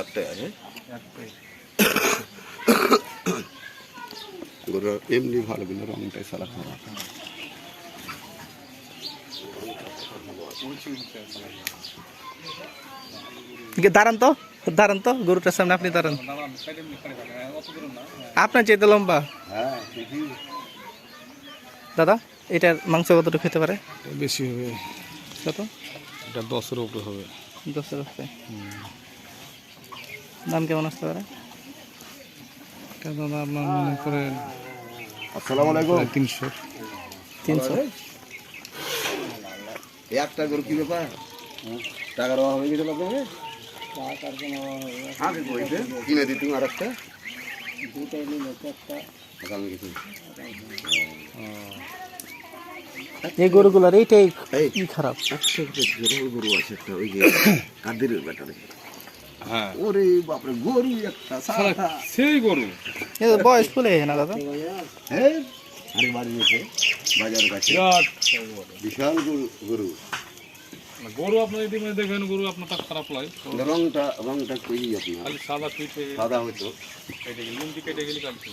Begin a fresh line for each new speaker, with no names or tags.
একটাই আছে।
একটাই
এমনি ভালো কিন্তু রংটাই সারা খারাপ
দাঁড়ান তো দাঁড়ান তো গরুটার সামনে আপনি দাঁড়ান। আপনার চেয়ে লম্বা? দাদা এটার মাংস কতটুকু খেতে পারে?
বেশি হবে।
কত?
এটা দশের উপরে হবে।
দশের উপরে দাম কেমন আসতে পারে?
দাদা আপনার মনে করেন
আসসালামু আলাইকুম।
তিনশো।
তিনশো?
একটা গরু কি ব্যাপার? টাকার অভাব হয়ে গেছিল আপনাকে? আগে কইছে কিনে দিতুম আর একটা। আগামী কিছু।
এই গরুগুলোর এইটাই
এই
কি খারাপ।
গরু আছে একটা ওই যে কাদিরের ব্যাটারে
হ্যাঁ।
ওরে বাপরে গরু একটা
সেই গরু।
এ বয়স ফুলে না দাদা?
হ্যাঁ আরে বাড়ি গেছে বাজারের কাছে।
বিরাট
বিশাল গরু গরু।
গরু আপনার যদি মানে দেখবেন গরু আপনার খারাপ লাগে
রংটা রংটা কই আপনার?
সাদা
সাদা হইতো
কেটে গেলে লুঙ্গি কেটে গেলে কাটছে।